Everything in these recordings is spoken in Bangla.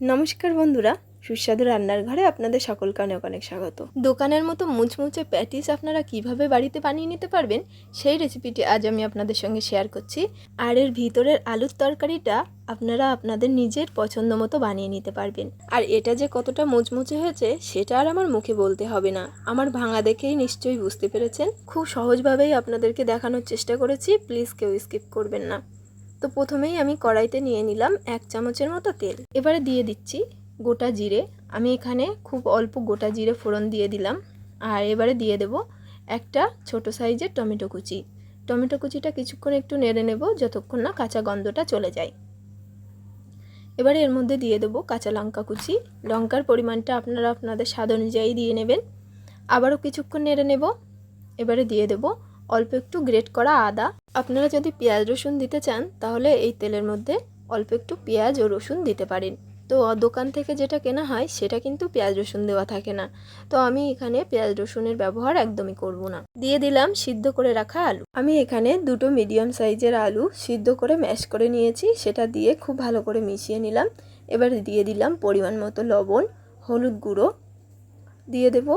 নমস্কার বন্ধুরা, সুস্বাদু রান্নার ঘরে আপনাদের সকলকে অনেক অনেক স্বাগত। দোকানের মতো মুচমুচে প্যাটিস আপনারা কীভাবে বাড়িতে বানিয়ে নিতে পারবেন, সেই রেসিপিটি আজ আমি আপনাদের সঙ্গে শেয়ার করছি। আর এর ভিতরের আলুর তরকারিটা আপনারা আপনাদের নিজের পছন্দ মতো বানিয়ে নিতে পারবেন। আর এটা যে কতটা মুচমুচে হয়েছে, সেটা আর আমার মুখে বলতে হবে না। আমার ভাঙা দেখেই নিশ্চয়ই বুঝতে পেরেছেন। খুব সহজভাবেই আপনাদেরকে দেখানোর চেষ্টা করেছি প্লিজ কেউ স্কিপ করবেন না। তো প্রথমেই আমি কড়াইতে নিয়ে নিলাম এক চামচের মতো তেল। এবারে দিয়ে দিচ্ছি গোটা জিরে। আমি এখানে খুব অল্প গোটা জিরে ফোড়ন দিয়ে দিলাম। আর এবারে দিয়ে দেব একটা ছোট সাইজের টমেটো কুচি। টমেটো কুচিটা কিছুক্ষণ একটু নেড়ে নেব যতক্ষণ না কাঁচা গন্ধটা চলে যায়। এবারে এর মধ্যে দিয়ে দেবো কাঁচা লঙ্কা কুচি। লঙ্কার পরিমাণটা আপনারা আপনাদের স্বাদ অনুযায়ী দিয়ে নেবেন। আবারও কিছুক্ষণ নেড়ে নেব। এবারে দিয়ে দেবো অল্প একটু গ্রেট করা আদা। আপনারা যদি পেঁয়াজ রসুন দিতে চান, তাহলে এই তেলের মধ্যে অল্প একটু পেঁয়াজ ও রসুন দিতে পারেন। তো, দোকান থেকে যেটা কেনা হয়, সেটা কিন্তু পেঁয়াজ রসুন দেওয়া থাকে না। তো, আমি এখানে পেঁয়াজ রসুনের ব্যবহার একদমই করব না। দিয়ে দিলাম সিদ্ধ করে রাখা আলু। আমি এখানে দুটো মিডিয়াম সাইজের আলু সিদ্ধ করে ম্যাশ করে নিয়েছি। সেটা দিয়ে খুব ভালো করে মিশিয়ে নিলাম। এবার দিয়ে দিলাম পরিমাণ মতো লবণ, হলুদ গুঁড়ো। দিয়ে দেব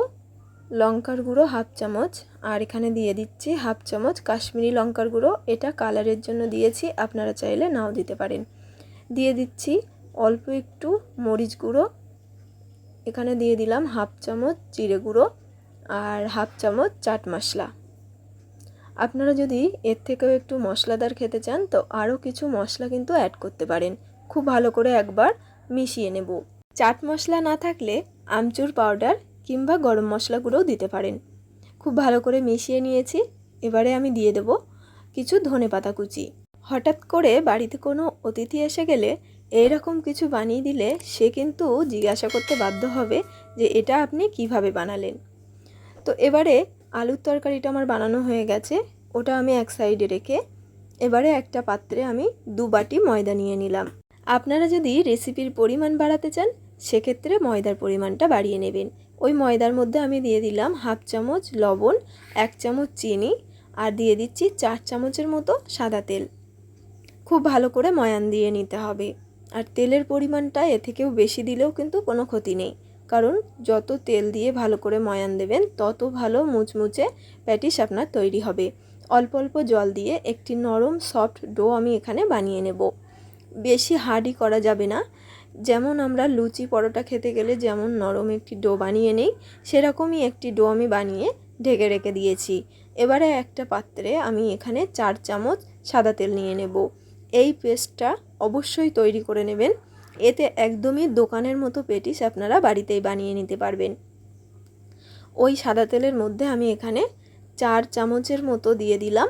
লঙ্কার গুঁড়ো হাফ চামচ। আর এখানে দিয়ে দিচ্ছি হাফ চামচ কাশ্মীরি লঙ্কার গুঁড়ো। এটা কালারের জন্য দিয়েছি, আপনারা চাইলে নাও দিতে পারেন। দিয়ে দিচ্ছি অল্প একটু মরিচ গুঁড়ো। এখানে দিয়ে দিলাম হাফ চামচ জিরে গুঁড়ো আর হাফ চামচ চাট মশলা। আপনারা যদি এর থেকেও একটু মশলাদার খেতে চান, তো আরও কিছু মশলা কিন্তু অ্যাড করতে পারেন। খুব ভালো করে একবার মিশিয়ে নেব। চাট মশলা না থাকলে আমচুর পাউডার কিংবা গরম মশলা গুঁড়োও দিতে পারেন। খুব ভালো করে মিশিয়ে নিয়েছি, এবারে আমি দিয়ে দেব কিছু ধনে পাতা কুচি। হঠাৎ করে বাড়িতে কোনো অতিথি এসে গেলে এইরকম কিছু বানিয়ে দিলে সে কিন্তু জিজ্ঞাসা করতে বাধ্য হবে যে এটা আপনি কীভাবে বানালেন। তো এবারে আলুর তরকারিটা আমার বানানো হয়ে গেছে, ওটা আমি এক সাইডে রেখে এবারে একটা পাত্রে আমি দু বাটি ময়দা নিয়ে নিলাম। আপনারা যদি রেসিপির পরিমাণ বাড়াতে চান, সেক্ষেত্রে ময়দার পরিমাণটা বাড়িয়ে নেবেন। ওই ময়দার মধ্যে আমি দিয়ে দিলাম হাফ চামচ লবণ, এক চামচ চিনি আর দিয়ে দিচ্ছি চার চামচের মতো সাদা তেল। খুব ভালো করে ময়ান দিয়ে নিতে হবে। আর তেলের পরিমাণটা এ থেকেও বেশি দিলেও কিন্তু কোনো ক্ষতি নেই। কারণ যত তেল দিয়ে ভালো করে ময়ান দেবেন, তত ভালো মুচমুচে প্যাটিস আপনার তৈরি হবে। অল্প অল্প জল দিয়ে একটি নরম সফট ডো আমি এখানে বানিয়ে নেব। বেশি হার্ডই করা যাবে না। যেমন আমরা লুচি পরোটা খেতে গেলে যেমন নরম একটি ডো বানিয়ে নেই, সেরকমই একটি ডো আমি বানিয়ে ঢেকে রেখে দিয়েছি। এবারে একটা পাত্রে আমি এখানে চার চামচ সাদা তেল নিয়ে নেব। এই পেস্টটা অবশ্যই তৈরি করে নেবেন। এতে একদমই দোকানের মতো পেটিস আপনারা বাড়িতেই বানিয়ে নিতে পারবেন। ওই সাদা তেলের মধ্যে আমি এখানে চার চামচের মতো দিয়ে দিলাম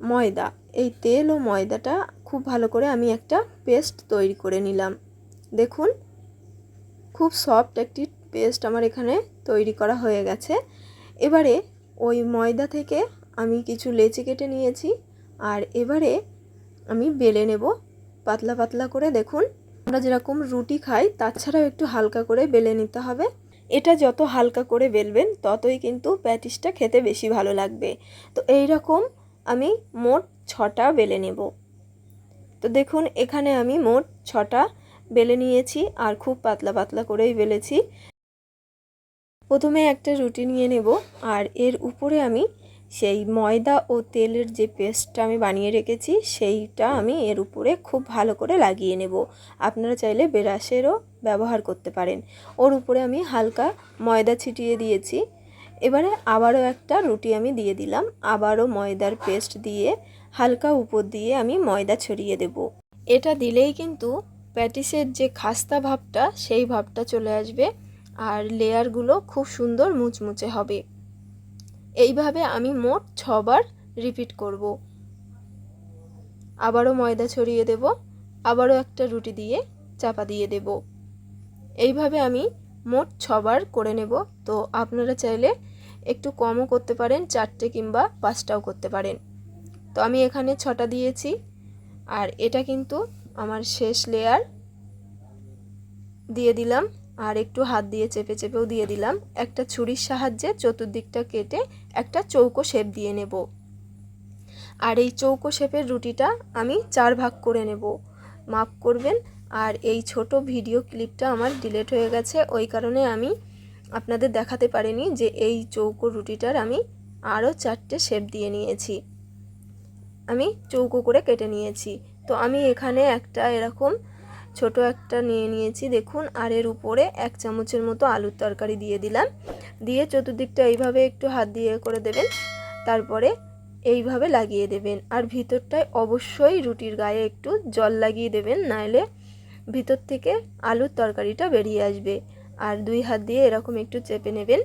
ময়দা। এই তেল ও ময়দাটা খুব ভালো করে আমি একটা পেস্ট তৈরি করে নিলাম। দেখুন, খুব সফট একটি পেস্ট আমার এখানে তৈরি করা হয়ে গেছে। এবারে ওই ময়দা থেকে আমি কিছু লেচি কেটে নিয়েছি আর এবারে আমি বেলে নেব পাতলা পাতলা করে। দেখুন, আমরা যেরকম রুটি খাই তাছাড়াও একটু হালকা করে বেলে নিতে হবে। এটা যত হালকা করে বেলবেন, ততই কিন্তু প্যাটিসটা খেতে বেশি ভালো লাগবে। তো এই রকম আমি মোট ছটা বেলে নেব। তো দেখুন, এখানে আমি মোট ছটা বেলে নিয়েছি আর খুব পাতলা পাতলা করেই বেলেছি। প্রথমে একটা রুটি নিয়ে নেব আর এর উপরে আমি সেই ময়দা ও তেলের যে পেস্টটা আমি বানিয়ে রেখেছি, সেইটা আমি এর উপরে খুব ভালো করে লাগিয়ে নেব। আপনারা চাইলে বেরাসেরও ব্যবহার করতে পারেন। ওর উপরে আমি হালকা ময়দা ছিটিয়ে দিয়েছি। এবারে আবারও একটা রুটি আমি দিয়ে দিলাম। আবারও ময়দার পেস্ট দিয়ে হালকা উপর দিয়ে আমি ময়দা ছড়িয়ে দেব। এটা দিলেই কিন্তু প্যাটিসের যে খাস্তা ভাবটা, সেই ভাবটা চলে আসবে আর লেয়ারগুলো খুব সুন্দর মুচমুচে হবে। এইভাবে আমি মোট ছবার রিপিট করব। আবারও ময়দা ছড়িয়ে দেব, আবারও একটা রুটি দিয়ে চাপা দিয়ে দেব। এইভাবে আমি মোট ছবার করে নেব। তো আপনারা চাইলে একটু কমও করতে পারেন, চারটে কিংবা পাঁচটাও করতে পারেন। তো আমি এখানে ছটা দিয়েছি। আর এটা কিন্তু আমার শেষ লেয়ার। দিয়ে দিলাম আর একটু হাত দিয়ে চেপে চেপেও দিয়ে দিলাম। একটা ছুরির সাহায্যে চতুর্দিকটা কেটে একটা চৌকো শেপ দিয়ে নেব। আর এই চৌকো শেপের রুটিটা আমি চার ভাগ করে নেব। মাপ করবেন, আর এই ছোট ভিডিও ক্লিপটা আমার ডিলেট হয়ে গেছে, ওই কারণে আমি আপনাদের দেখাতে পারিনি যে এই চৌকো রুটিটার আমি আরও চারটে শেপ দিয়ে নিয়েছি। আমি চৌকো করে কেটে নিয়েছি। তো আমি এখানে একটা এরকম ছোট একটা নিয়ে নিয়েছি, দেখুন, আর এর উপরে এক চামচের মতো আলুর তরকারি দিয়ে দিলাম। দিয়ে চতুর্দিকটা এইভাবে একটু হাত দিয়ে করে দেবেন, তারপরে এইভাবে লাগিয়ে দেবেন। আর ভিতরটায় অবশ্যই রুটির গায়ে একটু জল লাগিয়ে দেবেন নাহলে ভিতর থেকে আলুর তরকারিটা বেরিয়ে আসবে। আর দুই হাত দিয়ে এরকম একটু চেপে নেবেন।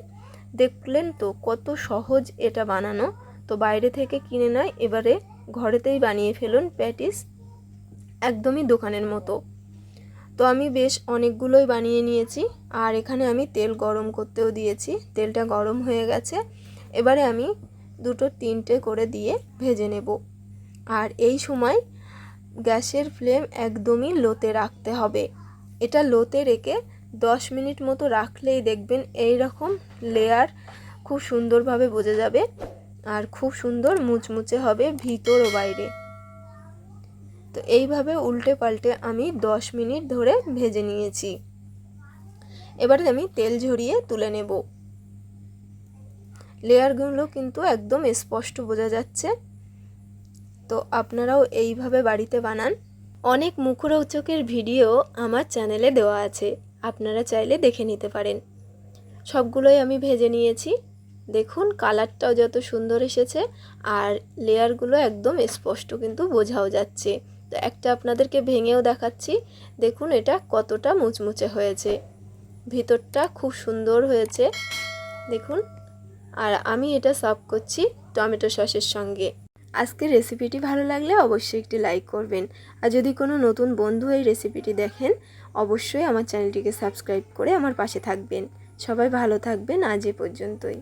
দেখলেন তো কত সহজ এটা বানানো। তো বাইরে থেকে কিনে নয়, এবারে ঘরেতেই বানিয়ে ফেলুন প্যাটিস, একদমই দোকানের মতো। তো আমি বেশ অনেকগুলোই বানিয়ে নিয়েছি আর এখানে আমি তেল গরম করতেও দিয়েছি। তেলটা গরম হয়ে গেছে। এবারে আমি দুটো তিনটে করে দিয়ে ভেজে নেব। আর এই সময় গ্যাসের ফ্লেম একদমই লোতে রাখতে হবে। এটা লোতে রেখে দশ মিনিট মতো রাখলেই দেখবেন এই রকম লেয়ার খুব সুন্দরভাবে বোঝা যাবে আর খুব সুন্দর মুচমুচে হবে ভিতর ও বাইরে। তো এইভাবে উল্টে পাল্টে আমি দশ মিনিট ধরে ভেজে নিয়েছি। এবারে আমি তেল ঝরিয়ে তুলে নেব। লেয়ারগুলো কিন্তু একদম স্পষ্ট বোঝা যাচ্ছে। তো আপনারাও এইভাবে বাড়িতে বানান। অনেক মুখরোচকের ভিডিও আমার চ্যানেলে দেওয়া আছে। আপনারা চাইলে দেখে নিতে পারেন। সবগুলোই আমি ভেজে নিয়েছি। দেখুন, কালারটাও যত সুন্দর এসেছে আর লেয়ারগুলো একদম স্পষ্ট কিন্তু বোঝাও যাচ্ছে। একটা আপনাদেরকে ভেঙেও দেখাচ্ছি। দেখুন এটা কতটা মুচমুচে হয়েছে। ভিতরটা খুব সুন্দর হয়েছে। দেখুন, আর আমি এটা সার্ভ করছি টমেটো সসের সঙ্গে। আজকের রেসিপিটি ভালো লাগলে অবশ্যই একটি লাইক করবেন। আর যদি কোনো নতুন বন্ধু এই রেসিপিটি দেখেন, অবশ্যই আমার চ্যানেলটিকে সাবস্ক্রাইব করে আমার পাশে থাকবেন। সবাই ভালো থাকবেন আজ এ পর্যন্তই।